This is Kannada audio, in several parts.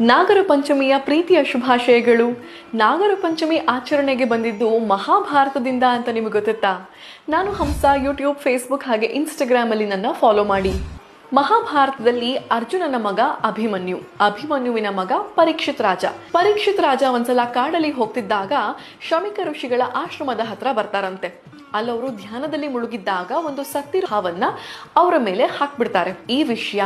ನಾಗರ ಪಂಚಮಿಯ ಪ್ರೀತಿಯ ಶುಭಾಶಯಗಳು. ನಾಗರ ಪಂಚಮಿ ಆಚರಣೆಗೆ ಬಂದಿದ್ದು ಮಹಾಭಾರತದಿಂದ ಅಂತ ನಿಮಗೆ ಗೊತ್ತಿತ್ತಾ? ನಾನು ಹಂಸ ಯೂಟ್ಯೂಬ್ ಫೇಸ್ಬುಕ್ ಹಾಗೆ ಇನ್ಸ್ಟಾಗ್ರಾಮಲ್ಲಿ ನನ್ನ ಫಾಲೋ ಮಾಡಿ. ಮಹಾಭಾರತದಲ್ಲಿ ಅರ್ಜುನನ ಮಗ ಅಭಿಮನ್ಯು. ಅಭಿಮನ್ಯುವಿನ ಮಗ ಪರೀಕ್ಷಿತ್ ರಾಜ. ಪರೀಕ್ಷಿತ್ ರಾಜ ಒಂದ್ಸಲ ಕಾಡಲ್ಲಿ ಹೋಗ್ತಿದ್ದಾಗ ಶಮಿಕ ಋಷಿಗಳ ಆಶ್ರಮದ ಹತ್ರ ಬರ್ತಾರಂತೆ. ಅಲ್ಲವರು ಧ್ಯಾನದಲ್ಲಿ ಮುಳುಗಿದ್ದಾಗ ಒಂದು ಸತ್ತಿರೋ ಹಾವನ್ನ ಅವರ ಮೇಲೆ ಹಾಕ್ಬಿಡ್ತಾರೆ. ಈ ವಿಷಯ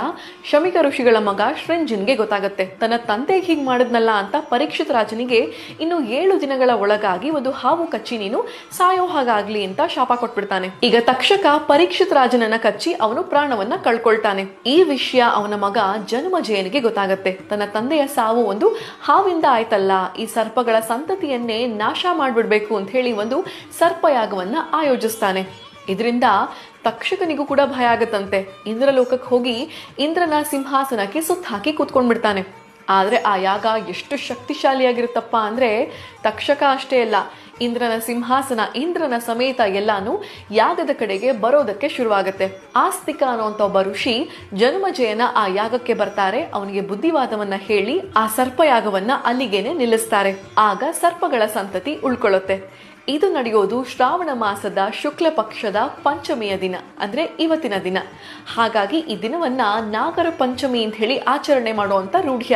ಶಮಿಕ ಋಷಿಗಳ ಮಗ ಶೃಂಜಿನ್ಗೆ ಗೊತ್ತಾಗತ್ತೆ. ತನ್ನ ತಂದೆ ಹೀಗೆ ಮಾಡಿದ್ನಲ್ಲ ಅಂತ ಪರೀಕ್ಷಿತ್ ರಾಜನಿಗೆ ಇನ್ನು ಏಳು ದಿನಗಳ ಒಳಗಾಗಿ ಒಂದು ಹಾವು ಕಚ್ಚಿ ನೀನು ಸಾಯೋ ಹಾಗಾಗ್ಲಿ ಅಂತ ಶಾಪ ಕೊಟ್ಬಿಡ್ತಾನೆ. ಈಗ ತಕ್ಷಕ ಪರೀಕ್ಷಿತ್ ರಾಜನನ್ನ ಕಚ್ಚಿ ಅವನು ಪ್ರಾಣವನ್ನ ಕಳ್ಕೊಳ್ತಾನೆ. ಈ ವಿಷಯ ಅವನ ಮಗ ಜನ್ಮಜಯನಿಗೆ ಗೊತ್ತಾಗತ್ತೆ. ತನ್ನ ತಂದೆಯ ಸಾವು ಒಂದು ಹಾವಿಂದ ಆಯ್ತಲ್ಲ. ಈ ಸರ್ಪಗಳ ಸಂತತಿಯನ್ನೇ ನಾಶ ಮಾಡ್ಬಿಡ್ಬೇಕು ಅಂತ ಹೇಳಿ ಒಂದು ಸರ್ಪಯಾಗವನ್ನ ಆಯೋಜಿಸ್ತಾನೆ. ಇದರಿಂದ ತಕ್ಷಕನಿಗೂ ಕೂಡ ಭಯ ಆಗತ್ತಂತೆ. ಇಂದ್ರಲೋಕಕ್ಕೆ ಹೋಗಿ ಇಂದ್ರನ ಸಿಂಹಾಸನಕ್ಕೆ ಸುತ್ತ ಹಾಕಿ ಕೂತ್ಕೊಂಡ್ಬಿಡ್ತಾನೆ. ಆದ್ರೆ ಆ ಯಾಗ ಎಷ್ಟು ಶಕ್ತಿಶಾಲಿಯಾಗಿರುತ್ತಪ್ಪ ಅಂದ್ರೆ ತಕ್ಷಕ ಅಷ್ಟೇ ಅಲ್ಲ. ಇಂದ್ರನ ಸಿಂಹಾಸನ ಇಂದ್ರನ ಸಮೇತ ಎಲ್ಲಾನು ಯಾಗದ ಕಡೆಗೆ ಬರೋದಕ್ಕೆ ಶುರುವಾಗುತ್ತೆ. ಆಸ್ತಿಕ ಅನ್ನುವಂಥ ಒಬ್ಬ ಋಷಿ ಜನ್ಮಜಯನ ಆ ಯಾಗಕ್ಕೆ ಬರ್ತಾರೆ. ಅವನಿಗೆ ಬುದ್ಧಿವಾದವನ್ನ ಹೇಳಿ ಆ ಸರ್ಪಯಾಗವನ್ನ ಅಲ್ಲಿಗೇನೆ ನಿಲ್ಲಿಸ್ತಾರೆ. ಆಗ ಸರ್ಪಗಳ ಸಂತತಿ ಉಳ್ಕೊಳ್ಳುತ್ತೆ. ಇದು ನಡೆಯೋದು ಶ್ರಾವಣ ಮಾಸದ ಶುಕ್ಲ ಪಕ್ಷದ ಪಂಚಮಿಯ ದಿನ, ಅಂದ್ರೆ ಇವತ್ತಿನ ದಿನ. ಹಾಗಾಗಿ ಈ ದಿನವನ್ನ ನಾಗರ ಪಂಚಮಿ ಅಂತ ಹೇಳಿ ಆಚರಣೆ ಮಾಡುವಂತ ರೂಢಿ